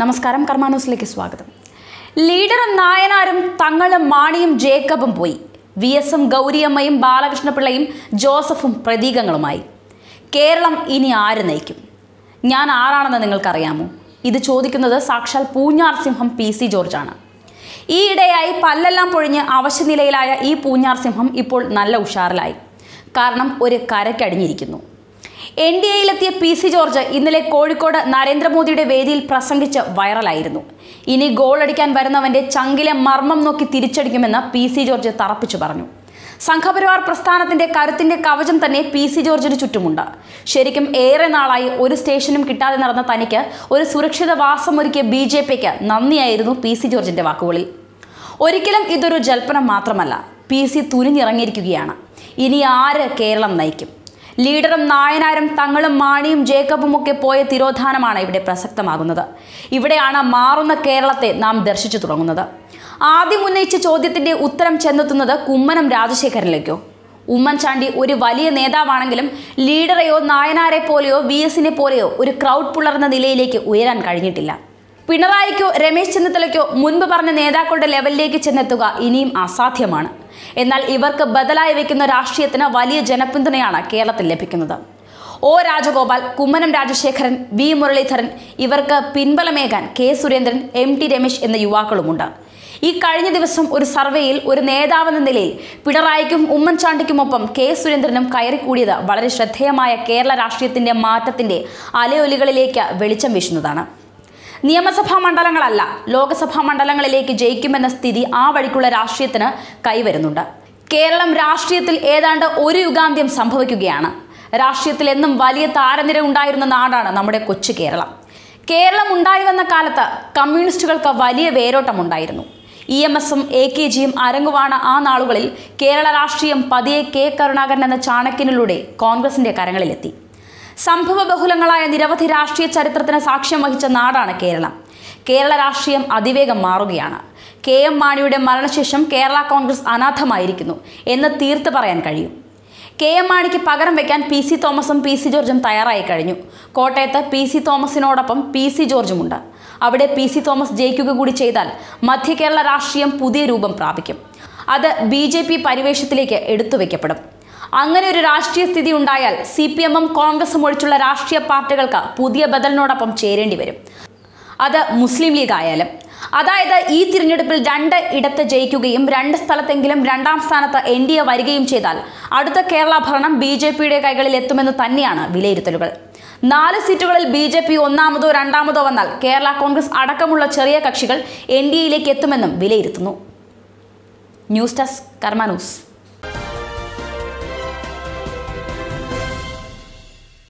നമസ്കാരം കർമാനൂസിലേക്ക് സ്വാഗതം. ലീഡറും നായനാരും തങ്ങളും മാണിയും ജേക്കബും പോയി. വി എസും ഗൗരിയമ്മയും ബാലകൃഷ്ണപിള്ളയും ജോസഫും പ്രതീകങ്ങളുമായി. കേരളം ഇനി ആര് നയിക്കും? ഞാൻ ആരാണെന്ന് നിങ്ങൾക്കറിയാമോ? ഇത് ചോദിക്കുന്നത് സാക്ഷാൽ പൂഞ്ഞാർ സിംഹം പി സി ജോർജാണ്. ഈയിടെയായി പല്ലെല്ലാം പൊഴിഞ്ഞ് അവശനിലയിലായ ഈ പൂഞ്ഞാർ സിംഹം ഇപ്പോൾ നല്ല ഉഷാറിലായി. കാരണം ഒരു കരക്കടിഞ്ഞിരിക്കുന്നു എൻ ഡി എയിലെത്തിയ പി സി ജോർജ് ഇന്നലെ കോഴിക്കോട് നരേന്ദ്രമോദിയുടെ വേദിയിൽ പ്രസംഗിച്ച് വൈറലായിരുന്നു. ഇനി ഗോളടിക്കാൻ വരുന്നവന്റെ ചങ്കിലെ മർമ്മം നോക്കി തിരിച്ചടിക്കുമെന്ന് പി സി ജോർജ് തറപ്പിച്ചു പറഞ്ഞു. സംഘപരിവാർ പ്രസ്ഥാനത്തിന്റെ കരുത്തിന്റെ കവചം തന്നെ പി സി ജോർജിന് ചുറ്റുമുണ്ട്. ശരിക്കും ഏറെ നാളായി ഒരു സ്റ്റേഷനും കിട്ടാതെ നടന്ന തനിക്ക് ഒരു സുരക്ഷിത വാസമൊരുക്കിയ ബി ജെ പിക്ക് നന്ദിയായിരുന്നു പി സി ജോർജിന്റെ വാക്കുകളിൽ. ഒരിക്കലും ഇതൊരു ജൽപ്പനം മാത്രമല്ല പി സി തുനിഞ്ഞിറങ്ങിയിരിക്കുകയാണ്. ഇനി ആര് കേരളം നയിക്കും? ലീഡറും നായനാരും തങ്ങളും മാണിയും ജേക്കബും ഒക്കെ പോയ തിരോധാനമാണ് ഇവിടെ പ്രസക്തമാകുന്നത്. ഇവിടെയാണ് മാറുന്ന കേരളത്തെ നാം ദർശിച്ചു തുടങ്ങുന്നത്. ആദ്യം ഉന്നയിച്ച ചോദ്യത്തിന്റെ ഉത്തരം ചെന്നെത്തുന്നത് കുമ്മനം രാജശേഖരനിലേക്കോ? ഉമ്മൻചാണ്ടി ഒരു വലിയ നേതാവാണെങ്കിലും ലീഡറെയോ നായനാരെ പോലെയോ വി എസിനെ പോലെയോ ഒരു ക്രൗഡ് പുലർന്ന നിലയിലേക്ക് ഉയരാൻ കഴിഞ്ഞിട്ടില്ല. പിണറായിക്കോ രമേശ് ചെന്നിത്തലയ്ക്കോ മുൻപ് പറഞ്ഞ നേതാക്കളുടെ ലെവലിലേക്ക് ചെന്നെത്തുക ഇനിയും അസാധ്യമാണ്. എന്നാൽ ഇവർക്ക് ബദലായി വയ്ക്കുന്ന രാഷ്ട്രീയത്തിന് വലിയ ജനപിന്തുണയാണ് കേരളത്തിൽ ലഭിക്കുന്നത്. ഒ രാജഗോപാൽ കുമ്മനം രാജശേഖരൻ വി മുരളീധരൻ ഇവർക്ക് പിൻബലമേകാൻ K Surendran M T Ramesh എന്ന യുവാക്കളുമുണ്ട്. ഈ കഴിഞ്ഞ ദിവസം ഒരു സർവേയിൽ ഒരു നേതാവെന്ന നിലയിൽ പിണറായിക്കും ഉമ്മൻചാണ്ടിക്കുമൊപ്പം കെ സുരേന്ദ്രനും കയറിക്കൂടിയത് വളരെ ശ്രദ്ധേയമായ കേരള രാഷ്ട്രീയത്തിന്റെ മാറ്റത്തിന്റെ അലയൊലികളിലേക്ക് വെളിച്ചം വീശുന്നതാണ്. നിയമസഭാ മണ്ഡലങ്ങളല്ല ലോക്സഭാ മണ്ഡലങ്ങളിലേക്ക് ജയിക്കുമെന്ന സ്ഥിതി ആ വഴിക്കുള്ള രാഷ്ട്രീയത്തിന് കൈവരുന്നുണ്ട്. കേരളം രാഷ്ട്രീയത്തിൽ ഏതാണ്ട് ഒരു യുഗാന്ത്യം സംഭവിക്കുകയാണ്. രാഷ്ട്രീയത്തിൽ എന്നും വലിയ താരനിര ഉണ്ടായിരുന്ന നാടാണ് നമ്മുടെ കൊച്ചു കേരളം. കേരളം ഉണ്ടായി വന്ന കാലത്ത് കമ്മ്യൂണിസ്റ്റുകൾക്ക് വലിയ വേരോട്ടമുണ്ടായിരുന്നു. ഇ എം എസും എ കെ ജിയും അരങ്ങുവാണ് ആ നാളുകളിൽ കേരള രാഷ്ട്രീയം പതിയെ കെ കരുണാകരൻ എന്ന ചാണക്യനിലൂടെ കോൺഗ്രസിന്റെ കരങ്ങളിലെത്തി. സംഭവ ബഹുലങ്ങളായ നിരവധി രാഷ്ട്രീയ ചരിത്രത്തിന് സാക്ഷ്യം വഹിച്ച നാടാണ് കേരളം. കേരള രാഷ്ട്രീയം അതിവേഗം മാറുകയാണ്. കെ എം മാണിയുടെ മരണശേഷം കേരള കോൺഗ്രസ് അനാഥമായിരിക്കുന്നു എന്ന് തീർത്ത് പറയാൻ കഴിയും. കെ എം മാണിക്ക് പകരം വയ്ക്കാൻ പി സി തോമസും പി സി ജോർജും തയ്യാറായി കഴിഞ്ഞു. കോട്ടയത്ത് പി സി തോമസിനോടൊപ്പം പി സി ജോർജുമുണ്ട് അവിടെ പി സി തോമസ് ജയിക്കുക കൂടി ചെയ്താൽ മധ്യ കേരള രാഷ്ട്രീയം പുതിയ രൂപം പ്രാപിക്കും. അത് ബി ജെ പി പരിവേഷത്തിലേക്ക് എടുത്തു വയ്ക്കപ്പെടും അങ്ങനെ ഒരു രാഷ്ട്രീയ സ്ഥിതി ഉണ്ടായാൽ സി പി എമ്മും കോൺഗ്രസും ഒഴിച്ചുള്ള രാഷ്ട്രീയ പാർട്ടികൾക്ക് പുതിയ ബദലിനോടൊപ്പം ചേരേണ്ടി വരും. അത് മുസ്ലിം ലീഗ് ആയാലും. അതായത് ഈ തിരഞ്ഞെടുപ്പിൽ രണ്ട് ഇടത്ത് ജയിക്കുകയും രണ്ട് സ്ഥലത്തെങ്കിലും രണ്ടാം സ്ഥാനത്ത് എൻ ഡി എ വരികയും ചെയ്താൽ അടുത്ത കേരള ഭരണം ബി ജെ പിയുടെ കൈകളിൽ എത്തുമെന്ന് തന്നെയാണ് വിലയിരുത്തലുകൾ. നാല് സീറ്റുകളിൽ ബി ജെ പി ഒന്നാമതോ രണ്ടാമതോ വന്നാൽ കേരള കോൺഗ്രസ് അടക്കമുള്ള ചെറിയ കക്ഷികൾ എൻ ഡി എയിലേക്ക് എത്തുമെന്നും വിലയിരുത്തുന്നു. News desk Karma news.